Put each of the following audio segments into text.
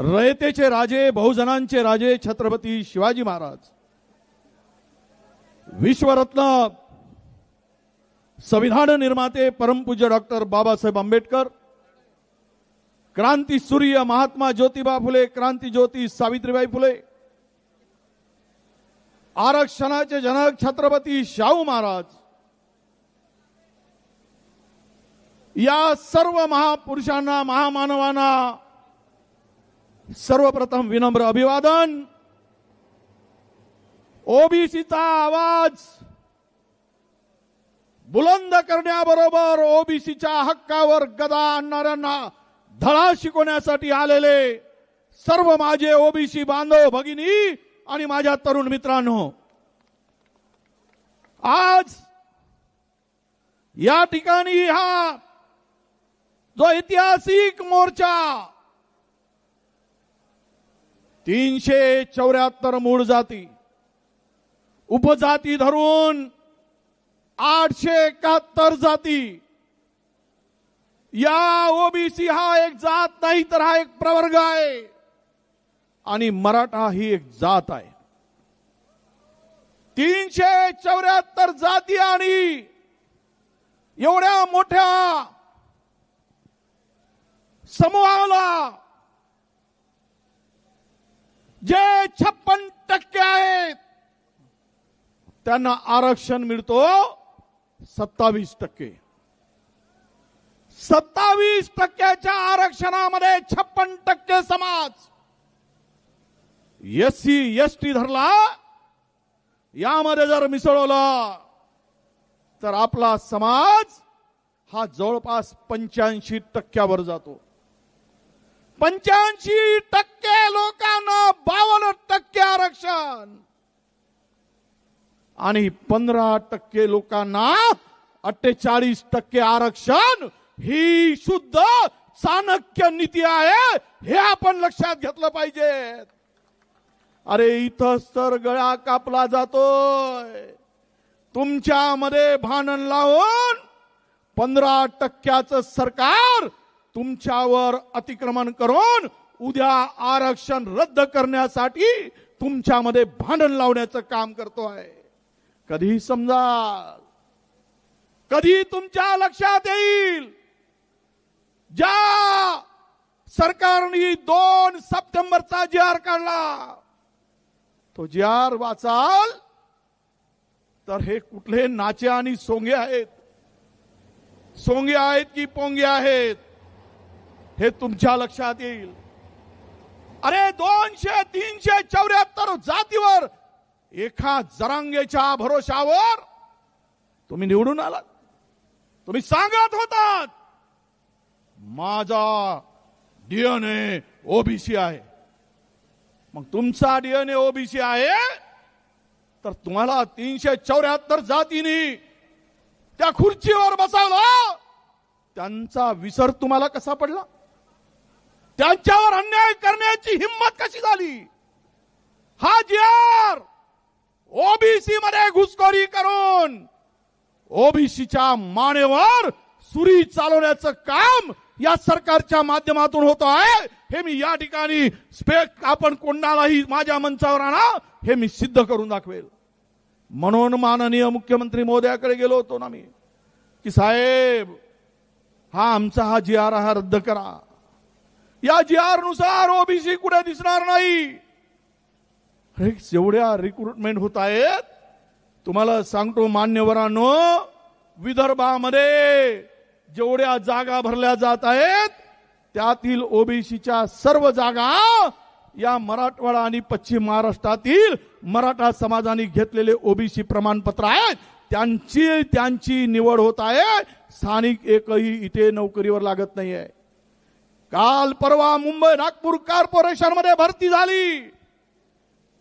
रयतेचे राजे बहुजनांचे राजे छत्रपती शिवाजी महाराज. विश्वरत्न संविधान निर्माते परमपूज्य डॉक्टर बाबासाहेब आंबेडकर क्रांती सूर्य महात्मा ज्योतिबा फुले क्रांती ज्योती सावित्रीबाई फुले आरक्षणाचे जनक छत्रपती शाहू महाराज. या सर्व महापुरुषांना महामानवांना सर्वप्रथम विनम्र अभिवादन. ओबीसीचा आवाज बुलंद करण्याबरोबर ओबीसीच्या हक्कावर गदा आणणाऱ्यांना धडा शिकवण्यासाठी आलेले सर्व माझे ओबीसी बांधव भगिनी आणि माझ्या तरुण मित्रांनो आज या ठिकाणी हा जो ऐतिहासिक मोर्चा तीनशे चौऱ्याहत्तर मूळ जाती. उपजाती धरून आठशे एकाहत्तर जाती. या ओबीसी हा एक जात नाही तर हा एक प्रवर्ग आहे. आणि मराठा ही एक जात आहे. तीनशे चौऱ्याहत्तर जाती आणि एवढ्या मोठ्या समूहाला जे छप्पन टक्के आहेत त्यांना आरक्षण मिळतो सत्तावीस टक्के. सत्तावीस टक्क्याच्या आरक्षणामध्ये छप्पन टक्के समाज. एस सी एस टी धरला यामध्ये जर मिसळवलं तर आपला समाज हा जवळपास पंच्याऐंशी टक्क्यावर जातो. पंच्याऐंशी टक्के लोकांना बावन्न टक्के आरक्षण. आणि पंधरा टक्के लोकांना अठ्ठेचाळीस टक्के आरक्षण. ही शुद्ध चाणक्य नीती आहे हे आपण लक्षात घेतलं पाहिजे. अरे इथंच तर गळा कापला जातोय. तुमच्यामध्ये भांडण लावून पंधरा टक्क्याचं सरकार तुमच्यावर अतिक्रमण करून उद्या आरक्षण रद्द करण्यासाठी तुमच्यामध्ये भांडण लावण्याचं काम करतो आहे. कधी समजा कधी तुमच्या लक्षात येईल ज्या सरकारने दोन सप्टेंबरचा जी आर काढला तो जी आर वाचाल तर हे कुठले नाचे आणि सोंगे आहेत? सोंगे आहेत की पोंगे आहेत? हे तुमच्या लक्षात येईल. अरे दोनशे तीनशे चौऱ्याहत्तर जातीवर एका जरांगेच्या भरोशावर तुम्ही निवडून आलात. तुम्ही सांगत होतात माझा डीएनए ओबीसी आहे. मग तुमचा डीएनए ओबीसी आहे तर तुम्हाला तीनशे चौऱ्याहत्तर जातीनी त्या खुर्चीवर बसवलं. त्यांचा विसर तुम्हाला कसा पडला? त्यांच्यावर अन्याय करण्याची हिंमत कशी झाली? हा जी आर ओबीसी मध्ये घुसखोरी करून ओबीसीच्या मानेवर सुरी चालवण्याचं काम या सरकारच्या माध्यमातून होत आहे. हे मी या ठिकाणी स्पेक आपण कोणालाही माझ्या मंचावर आणा हे मी सिद्ध करून दाखवेल. म्हणून माननीय मुख्यमंत्री महोदयाकडे गेलो होतो ना मी की साहेब हा आमचा हा जी आर हा रद्द करा. या जी आरनुसार ओबीसी कुठे दिसणार नाही? अरे जेवढ्या रिक्रुटमेंट होत आहेत तुम्हाला सांगतो मान्यवरांनो विदर्भामध्ये जेवढ्या जागा भरल्या जात आहेत त्यातील ओबीसीच्या सर्व जागा या मराठवाडा आणि पश्चिम महाराष्ट्रातील मराठा समाजाने घेतलेले ओबीसी प्रमाणपत्र आहेत. त्यांची त्यांची निवड होत आहे. स्थानिक एकही इथे नोकरीवर लागत नाही आहे काल परवा मुंबई नागपूर कॉर्पोरेशनमध्ये भरती झाली.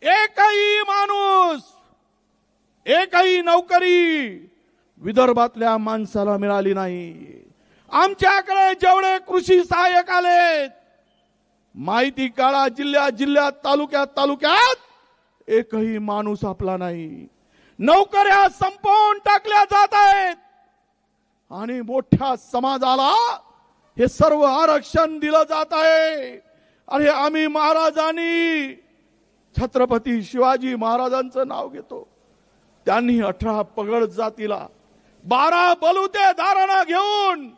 एकही माणूस एकही नोकरी विदर्भातल्या माणसाला मिळाली नाही. आमच्याकडे जेवढे कृषी सहाय्यक आलेत माहिती काळा जिल्ह्यात जिल्ह्यात तालुक्यात तालुक्यात एकही माणूस आपला नाही. नोकऱ्या संपवून टाकल्या जात आहेत. आणि मोठ्या समाजाला हे सर्व आरक्षण दिलं जात आहे. अरे आम्ही महाराजांनी छत्रपती शिवाजी महाराजांचं नाव घेतो. त्यांनी अठरा पगड जातीला बारा बलुते धारणा घेऊन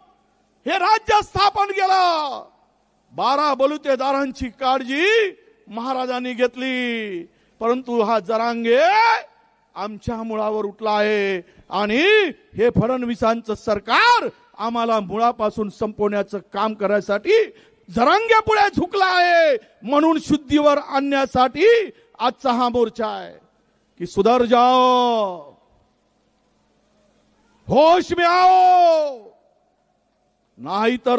हे राज्य स्थापन केलं. बारा बलुतेदारांची काळजी महाराजांनी घेतली. परंतु हा जरांगे आमच्या मुळावर उठला आहे. आणि हे फडणवीसांचं सरकार आम्हाला मुळापासून संपवण्याचं काम करायसाठी जरांगे पुढे झुकला आहे. म्हणून शुद्धीवर आणण्यासाठी आजचा हा मोर्चा आहे. की सुधर जाओ. होश में आओ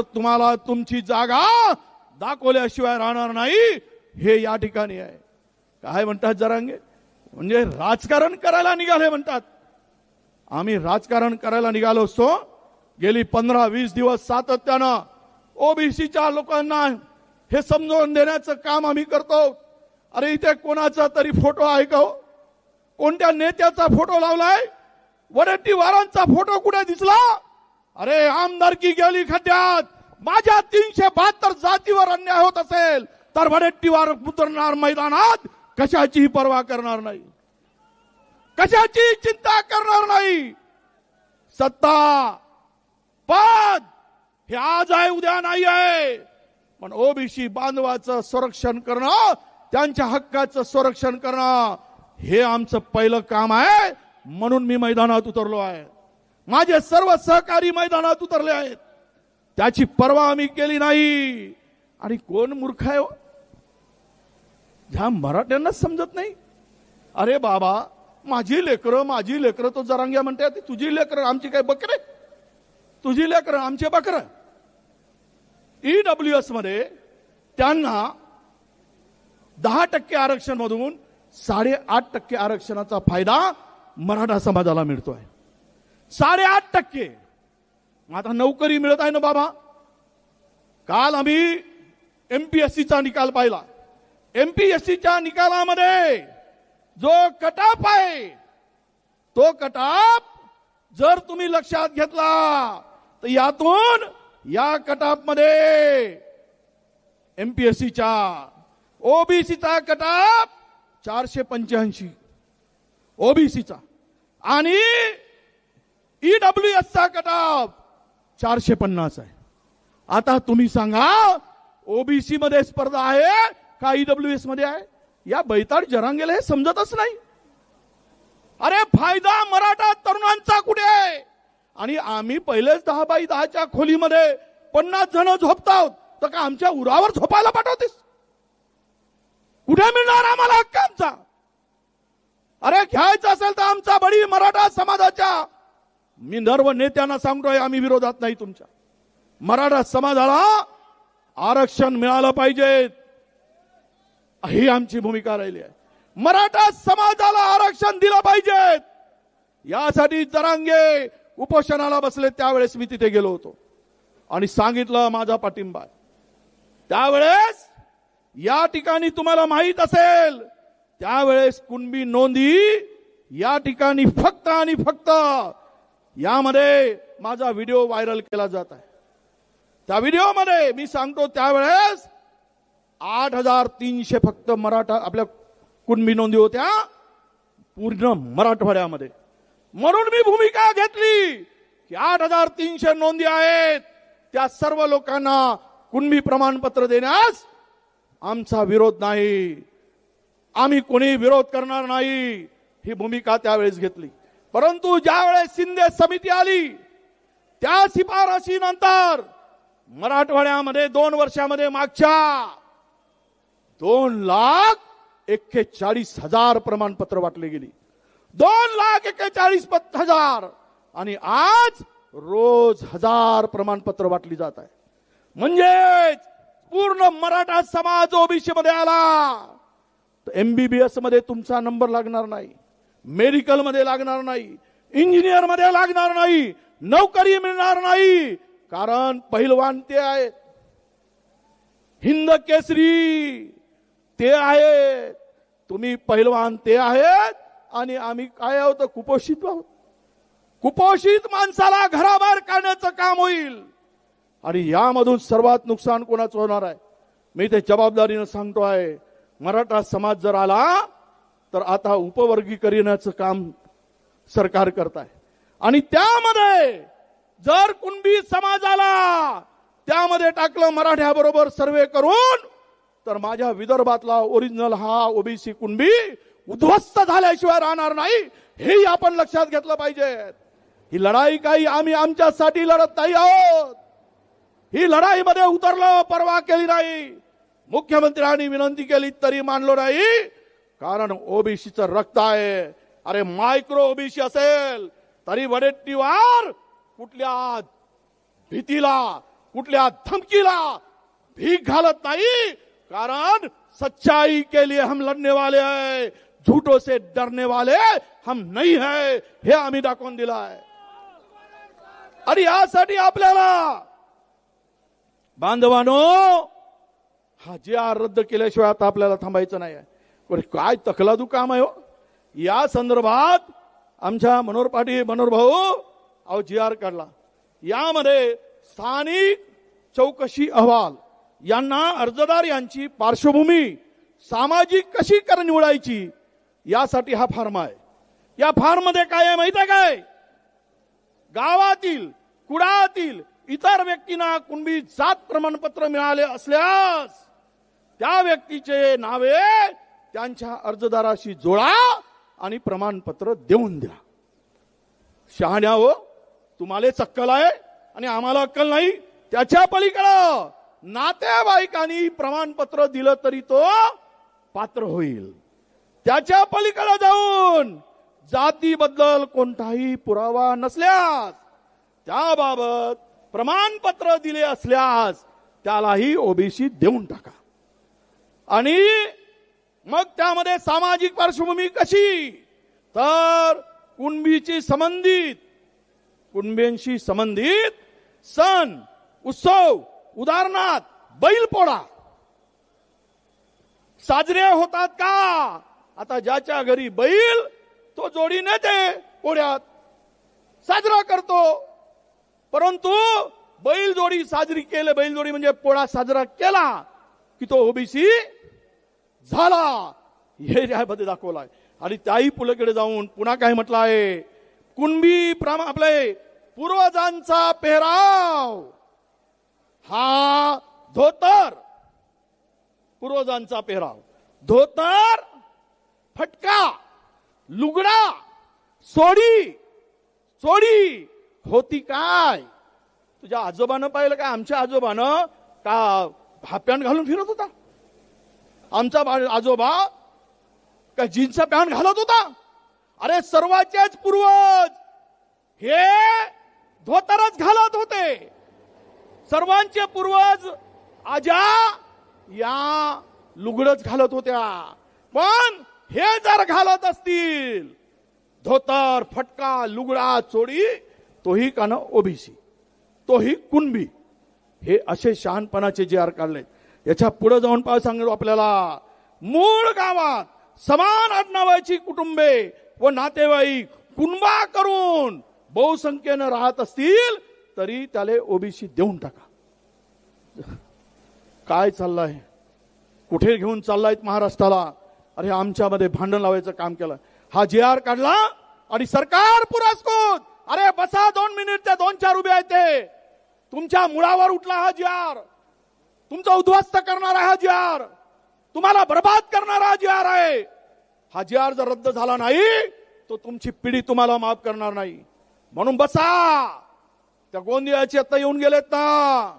तुम्हाला तुमची जागा दाखवल्याशिवाय राहणार नाही. हे या ठिकाणी आहे. काय म्हणतात जरांगे? म्हणजे राजकारण करायला निघाले म्हणतात. आम्ही राजकारण करायला निघालो असतो. गेली पंधरा वीस दिवस सातत्यानं ओबीसीच्या लोकांना हे समजावून देण्याचं काम आम्ही करतो. अरे इथे कोणाचा तरी फोटो आहे का हो? कोणत्या नेत्याचा फोटो लावलाय? वडट्टीवारांचा फोटो कुठे दिसला? अरे आमदारकी गेली खड्ड्यात. माझ्या तीनशे बहात्तर जातीवर अन्याय होत असेल तर वडट्टीवार उतरणार मैदानात. कशाचीही पर्वा करणार नाही. कशाची चिंता करणार नाही. सत्ता पद हे आज आहे उद्या नाही आहे. पण ओबीसी बांधवाचं संरक्षण करणं त्यांच्या हक्काचं संरक्षण करणं हे आमचं पहिलं काम आहे. म्हणून मी मैदानात उतरलो आहे. माझे सर्व सहकारी मैदानात उतरले आहेत. त्याची पर्वा आम्ही केली नाही. आणि कोण मूर्ख आहे हो? ह्या मराठ्यांनाच समजत नाही. अरे बाबा माझी लेकरं माझी लेकरं तो जरांग्या म्हणते ती तुझी लेकरं आमची काय बकरे? तुझी लेकरं आमचे बकर. ईडब्ल्यू एसमध्ये त्यांना दहा टक्के आरक्षण मधून साडेआठ टक्के आरक्षणाचा फायदा मराठा समाजाला मिळतोय. साडेआठ टक्के. आता नोकरी मिळत आहे ना बाबा? काल आम्ही एमपीएससीचा निकाल पाहिला. एमपीएससीच्या निकालामध्ये जो कटाप आहे तो कटाप जर तुम्ही लक्षात घेतला तर यातून या कटापमध्ये एमपीएससीच्या ओबीसीचा कटाप चारशे पंच्याऐंशी. ओबीसीचा आणि ईडब्ल्यू एसचा कटाप चारशे पन्नास आहे. आता तुम्ही सांगा ओबीसी मध्ये स्पर्धा आहे का ईडब्ल्यू एसमध्ये आहे? या बैताड जरांगेला हे समजतच नाही. अरे फायदा मराठा तरुणांचा कुठे आहे? आणि आम्ही पहिलेच दहा बाय दहाच्या खोलीमध्ये पन्नास जण झोपताव. तर का आमच्या उरावर झोपायला पाठवतेस? कुठे मिळणार आम्हाला हक्क आमचा? अरे घ्यायचं असेल तर आमचा बडी मराठा समाजाच्या. मी नर्व नेत्यांना सांगतोय आम्ही विरोधात नाही तुमच्या. मराठा समाजाला आरक्षण मिळालं पाहिजे. ही आमची भूमिका राहिली आहे. मराठा समाजाला आरक्षण दिलं पाहिजे. यासाठी जरांगे उपोषणाला बसले त्यावेळेस मी तिथे गेलो होतो. आणि सांगितलं माझा पाठिंबा त्यावेळेस या ठिकाणी तुम्हाला माहीत असेल त्यावेळेस कुणबी नोंदी या ठिकाणी फक्त आणि फक्त यामध्ये माझा व्हिडिओ व्हायरल केला जात आहे. त्या व्हिडिओमध्ये मी सांगतो त्यावेळेस आठ हजार तीनशे फक्त मराठा आपल्या कुणबी नोंदी होत्या पूर्ण मराठवाड्यामध्ये. म्हणून मी भूमिका घेतली की आठ हजार तीनशे नोंदी आहेत. त्या सर्व लोकांना कुणबी प्रमाणपत्र देण्यास आमचा विरोध नाही. आम्ही कोणी विरोध करणार नाही ही भूमिका त्यावेळेस घेतली. परंतु ज्यावेळेस शिंदे समिती आली त्या शिफारशीनंतर मराठवाड्यामध्ये दोन वर्षामध्ये मागच्या दोन लाख एक्केचाळीस हजार प्रमाणपत्र वाटले गेली. दोन लाख एक्केचाळीस हजार. आणि आज रोज हजार प्रमाणपत्र वाटली जात आहे. म्हणजेच पूर्ण मराठा समाज ओबीसी मध्ये आला एमबीबीएसमध्ये तुमचा नंबर लागणार नाही. मेडिकलमध्ये लागणार नाही. इंजिनियरमध्ये लागणार नाही. नोकरी मिळणार नाही. कारण पहिलवान ते आहेत. हिंद केसरी ते आहेत. तुम्ही पहिलवान ते आहेत. आणि आम्ही काय आहोत? कुपोषित आहोत. कुपोषित माणसाला घराबाहेर काढण्याचं काम होईल. आणि यामधून सर्वात नुकसान कोणाचं होणार आहे? मी ते जबाबदारीनं सांगतो आहे मराठा समाज जर आला तर आता उपवर्गीकरणाचं काम सरकार करत आहे. आणि त्यामध्ये जर कुणबी समाज आला त्यामध्ये टाकलं मराठ्याबरोबर सर्वे करून तर माझ्या विदर्भातला ओरिजिनल हा ओबीसी कुणबी उद्ध्वस्त झाल्याशिवाय राहणार नाही हेही आपण लक्षात घेतलं पाहिजे. ही लढाई काही आम्ही आमच्यासाठी लढत नाही आहोत. ही लढाईमध्ये उतरलो परवा केली नाही. मुख्यमंत्र्यांनी विनंती केली तरी मानलो नाही. कारण ओबीसीचं रक्त आहे. अरे मायक्रो ओबीसी असेल तरी वडेट्टीवार कुठल्या भीतीला कुठल्या धमकीला भीक घालत नाही. कारण सच्चाई के लिए हम लढने वाले है झूठों से डरने वाले हम नहीं है। हे आम्ही दाखवून दिलं आहे आणि यासाठी आपल्याला बांधवानो हा जे आर रद्द केल्याशिवाय आता आपल्याला थांबायचं नाही आहे. पण काय तकलादू काम आहे हो? या संदर्भात आमच्या मनोहर पाटील मनोहर भाऊ अहो जी आर काढला यामध्ये स्थानिक चौकशी अहवाल यांना अर्जदार यांची पार्श्वभूमी सामाजिक कशी कर निवडायची यासाठी हा फार्म आहे. या फार्ममध्ये काय आहे माहिती आहे काय? गावातील कुडातील इतर व्यक्तींना कुणबी जात प्रमाणपत्र मिळाले असल्यास त्या व्यक्तीचे नावे त्यांच्या अर्जदाराशी जोडा आणि प्रमाणपत्र देऊन द्या. शहाण्या हो तुम्हाला अक्कल आहे आणि आम्हाला अक्कल नाही. त्याच्या पलीकडं नातेवाईकांनी प्रमाणपत्र दिलं तरी तो पात्र होईल. त्याच्या पलीकडे जाऊन जातीबद्दल कोणताही पुरावा नसल्यास त्याबाबत प्रमाणपत्र दिले असल्यास त्यालाही ओबीसी देऊन टाका. आणि मग त्यामध्ये सामाजिक पार्श्वभूमी कशी? तर कुणबीची संबंधित कुणबींशी संबंधित सण उत्सव उदाहरणार्थ बैलपोळा साजरे होतात का? आता ज्याच्या घरी बैल तो जोडी नेते पोळ्यात साजरा करतो. परंतु बैल जोडी साजरी केले बैल जोडी म्हणजे पोळा साजरा केला की तो ओबीसी झाला. हे यामध्ये दाखवलाय. आणि त्याही पुलकडे जाऊन पुन्हा काय म्हटलं आहे कुणबी प्रमा आपले पूर्वजांचा पेहराव. हा धोतर. पूर्वजांचा पेहराव. धोतर फटका लुगडा सोडी सोडी होती काय? तुझ्या आजोबानं पाहिलं का? आमच्या आजोबानं का हा पॅन्ट घालून फिरत होता? आमचा आजोबा का जीन्सचा पॅन्ट घालत होता? अरे सर्वांचेच पूर्वज! हे धोतरच घालत होते. सर्वांचे पूर्वज आजा या लुगडच घालत होत्या. पण हे जर घालत असतील धोतर फटका लुगडा चोडी तोही कान ओबीसी तोही कुणबी. हे असे शहाणपणाचे जे आर काढले याच्यापुढे जाऊन पाय सांगतो आपल्याला. मूळ गावात समान आडनावाची कुटुंबे व नातेवाईक कुणबा करून बहुसंख्येनं राहत असतील तरी त्याला ओबीसी देऊन टाका. काय चाललंय? कुठे घेऊन चाललायत महाराष्ट्राला? अरे आमच्यामध्ये भांडण लावायचं काम केलं. हा जे आर काढला आणि सरकार पुरस्कृत. अरे बसा दोन मिनिट ते दोन चार उभे आहेत ते. तुमच्या मुळावर उठला हा जी आर. तुमचा उद्ध्वस्त करणारा हा जी आर. तुम्हाला बर्बाद करणारा हा जी आर आहे. हा जी आर जर रद्द झाला नाही तो तुमची पिढी तुम्हाला माफ करणार नाही. म्हणून बसा. त्या गोंदियाचे आता येऊन गेलेत ना.